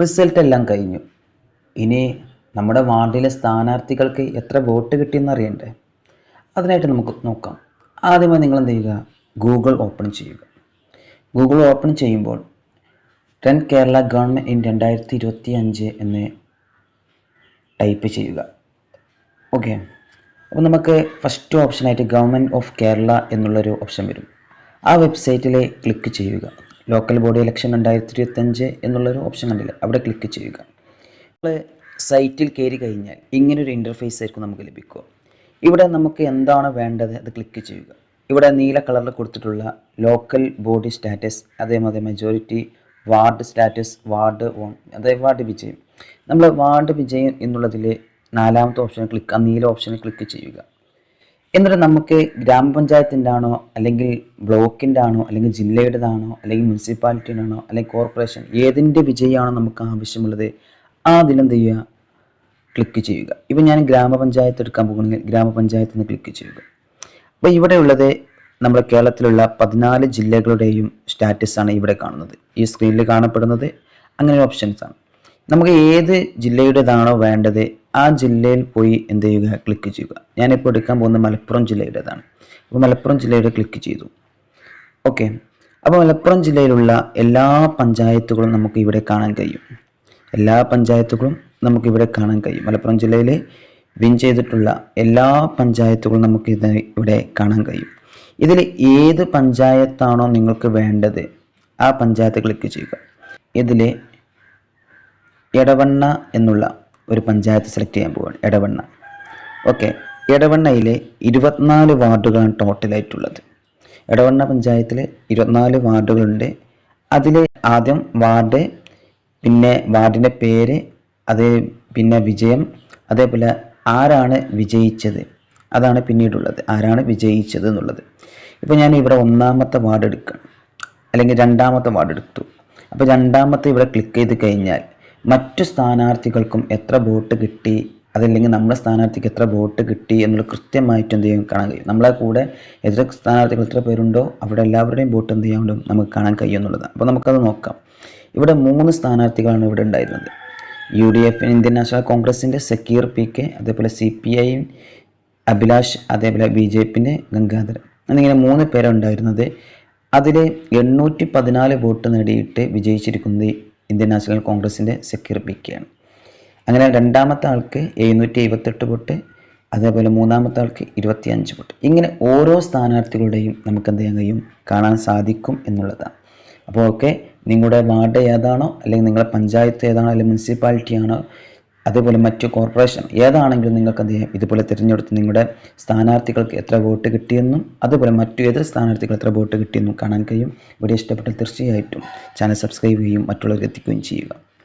Result എല്ലാം കഴിഞ്ഞു. ഇനി നമ്മുടെ വാർഡിലെ സ്ഥാനാർത്ഥികൾക്ക് എത്ര വോട്ട് കിട്ടിയെന്ന് അറിയണ്ടേ അതിനായിട്ട് നമുക്ക് നോക്കാം. ആദ്യമായി നിങ്ങൾ എന്ത് ചെയ്യുക? ഗൂഗിൾ ഓപ്പൺ ചെയ്യുക. ഗൂഗിൾ ഓപ്പൺ ചെയ്യുമ്പോൾ ടെൻ കേരള ഗവൺമെന്റ് ഇൻ രണ്ടായിരത്തി ഇരുപത്തി അഞ്ച് എന്ന് ടൈപ്പ് ചെയ്യുക. ഓക്കെ അപ്പോൾ നമുക്ക് ഫസ്റ്റ് ഓപ്ഷനായിട്ട് ഗവൺമെന്റ് ഓഫ് കേരള എന്നുള്ളൊരു ഓപ്ഷൻ വരും. ആ വെബ്സൈറ്റിൽ ക്ലിക്ക് ചെയ്യുക. ലോക്കൽ ബോഡി ഇലക്ഷൻ രണ്ടായിരത്തി ഇരുപത്തഞ്ച് എന്നുള്ളൊരു ഓപ്ഷൻ കണ്ടില്ല. അവിടെ ക്ലിക്ക് ചെയ്യുക. നമ്മൾ സൈറ്റിൽ കയറി കഴിഞ്ഞാൽ ഇങ്ങനൊരു ഇന്റർഫേസ് ആയിരിക്കും നമുക്ക് ലഭിക്കുക. ഇവിടെ നമുക്ക് എന്താണ് വേണ്ടത് അത് ക്ലിക്ക് ചെയ്യുക. ഇവിടെ നീല കളറിൽ കൊടുത്തിട്ടുള്ള ലോക്കൽ ബോഡി സ്റ്റാറ്റസ് അതേമാതിരി majority ward status ward won അതായത് വാർഡ് വിജയം. നമ്മൾ വാർഡ് വിജയം എന്നുള്ളതിൽ നാലാമത്തെ ഓപ്ഷനിൽ ക്ലിക്ക് ആ നീല ഓപ്ഷനിൽ ക്ലിക്ക് ചെയ്യുക. എന്നിട്ട് നമുക്ക് ഗ്രാമപഞ്ചായത്തിന്റെ ആണോ അല്ലെങ്കിൽ ബ്ലോക്കിന്റെ ആണോ അല്ലെങ്കിൽ ജില്ലയുടേതാണോ അല്ലെങ്കിൽ മുനിസിപ്പാലിറ്റിയുടെ ആണോ അല്ലെങ്കിൽ കോർപ്പറേഷൻ ഏതിന്റെ വിജയമാണോ നമുക്ക് ആവശ്യമുള്ളത് അതിലെന്ത് ചെയ്യുക? ക്ലിക്ക് ചെയ്യുക. ഇപ്പം ഞാൻ ഗ്രാമപഞ്ചായത്ത് എടുക്കാൻ പോകുകയാണെങ്കിൽ ഗ്രാമപഞ്ചായത്ത് നിന്ന് ക്ലിക്ക് ചെയ്യുക. അപ്പോൾ ഇവിടെ ഉള്ളത് നമ്മുടെ കേരളത്തിലുള്ള പതിനാല് ജില്ലകളുടെയും സ്റ്റാറ്റസാണ് ഇവിടെ കാണുന്നത്. ഈ സ്ക്രീനിൽ കാണപ്പെടുന്നത് അങ്ങനെ ഓപ്ഷൻസാണ് നമുക്ക് ഏത് ജില്ലയുടേതാണോ വേണ്ടത് ആ ജില്ലയിൽ പോയി എന്ത് ചെയ്യുക? ക്ലിക്ക് ചെയ്യുക. ഞാനിപ്പോൾ എടുക്കാൻ പോകുന്നത് മലപ്പുറം ജില്ലയുടേതാണ്. അപ്പോൾ മലപ്പുറം ജില്ലയുടെ ക്ലിക്ക് ചെയ്തു. ഓക്കെ അപ്പോൾ മലപ്പുറം ജില്ലയിലുള്ള എല്ലാ പഞ്ചായത്തുകളും നമുക്ക് ഇവിടെ കാണാൻ കഴിയും. എല്ലാ പഞ്ചായത്തുകളും നമുക്ക് ഇവിടെ കാണാൻ കഴിയും. മലപ്പുറം ജില്ലയിലെ വിൻ ചെയ്തിട്ടുള്ള എല്ലാ പഞ്ചായത്തുകളും നമുക്ക് ഇത് ഇവിടെ കാണാൻ കഴിയും. ഇതിൽ ഏത് പഞ്ചായത്താണോ നിങ്ങൾക്ക് വേണ്ടത് ആ പഞ്ചായത്ത് ക്ലിക്ക് ചെയ്യുക. ഇതിൽ എടവണ്ണ എന്നുള്ള ഒരു പഞ്ചായത്ത് സെലക്ട് ചെയ്യാൻ പോവുകയാണ് എടവണ്ണ. ഓക്കെ എടവണ്ണയിലെ ഇരുപത്തിനാല് വാർഡുകളാണ് ടോട്ടലായിട്ടുള്ളത് എടവണ്ണ പഞ്ചായത്തിലെ ഇരുപത്തിനാല് വാർഡുകളുണ്ട്. അതിൽ ആദ്യം വാർഡ് പിന്നെ വാർഡിന്റെ പേര് അത് പിന്നെ വിജയം അതേപോലെ ആരാണ് വിജയിച്ചത് അതാണ് പിന്നീടുള്ളത് ആരാണ് വിജയിച്ചത് എന്നുള്ളത്. ഇപ്പോൾ ഞാൻ ഇവിടെ ഒന്നാമത്തെ വാർഡ് എടുക്കണം അല്ലെങ്കിൽ രണ്ടാമത്തെ വാർഡ് എടുത്തു. അപ്പോൾ രണ്ടാമത്തെ ഇവിടെ ക്ലിക്ക് ചെയ്ത് കഴിഞ്ഞാൽ മറ്റു സ്ഥാനാർത്ഥികൾക്കും എത്ര വോട്ട് കിട്ടി അതല്ലെങ്കിൽ നമ്മുടെ സ്ഥാനാർത്ഥിക്ക് എത്ര വോട്ട് കിട്ടി എന്നുള്ള കൃത്യമായിട്ട് എന്ത് ചെയ്യും കാണാൻ കഴിയും. നമ്മളെ കൂടെ എത്ര സ്ഥാനാർത്ഥികൾ എത്ര പേരുണ്ടോ അവിടെ എല്ലാവരുടെയും വോട്ട് എന്ത് ചെയ്യാൻ നമുക്ക് കാണാൻ കഴിയും എന്നുള്ളതാണ്. അപ്പോൾ നമുക്കത് നോക്കാം. ഇവിടെ മൂന്ന് സ്ഥാനാർത്ഥികളാണ് ഇവിടെ ഉണ്ടായിരുന്നത്. U D F Indian National കോൺഗ്രസിന്റെ സക്കീർ പി കെ അതേപോലെ സി പി ഐ അഭിലാഷ് അതേപോലെ ബി ജെ പിന്റെ ഗംഗാധരൻ. എന്നിങ്ങനെ മൂന്ന് പേരുണ്ടായിരുന്നത് അതിൽ എണ്ണൂറ്റി പതിനാല് വോട്ട് നേടിയിട്ട് വിജയിച്ചിരിക്കുന്നത് ഇന്ത്യൻ നാഷണൽ കോൺഗ്രസിന്റെ സക്കീർ പി ആണ് അങ്ങനെ രണ്ടാമത്തെ ആൾക്ക് എഴുന്നൂറ്റി എഴുപത്തെട്ട് വോട്ട് അതേപോലെ മൂന്നാമത്തെ ആൾക്ക് ഇരുപത്തി അഞ്ച് വോട്ട്. ഇങ്ങനെ ഓരോ സ്ഥാനാർത്ഥികളുടെയും നമുക്ക് എന്ത് ചെയ്യാൻ കഴിയും? കാണാൻ സാധിക്കും എന്നുള്ളതാണ്. അപ്പോൾ ഓക്കെ നിങ്ങളുടെ വാർഡ് ഏതാണോ അല്ലെങ്കിൽ നിങ്ങളുടെ പഞ്ചായത്ത് ഏതാണോ അല്ലെങ്കിൽ മുനിസിപ്പാലിറ്റി ആണോ അതേപോലെ മറ്റു കോർപ്പറേഷൻ ഏതാണെങ്കിലും നിങ്ങൾക്ക് എന്ത് ചെയ്യാം? ഇതുപോലെ തിരഞ്ഞെടുത്ത് നിങ്ങളുടെ സ്ഥാനാർത്ഥികൾക്ക് എത്ര വോട്ട് കിട്ടിയെന്നും അതുപോലെ മറ്റു ഏത് സ്ഥാനാർത്ഥികൾ എത്ര വോട്ട് കിട്ടിയെന്നും കാണാൻ കഴിയും. വീഡിയോ ഇഷ്ടപ്പെട്ടാൽ തീർച്ചയായിട്ടും ചാനൽ സബ്സ്ക്രൈബ് ചെയ്യുകയും മറ്റുള്ളവർക്ക് എത്തിക്കുകയും ചെയ്യുക.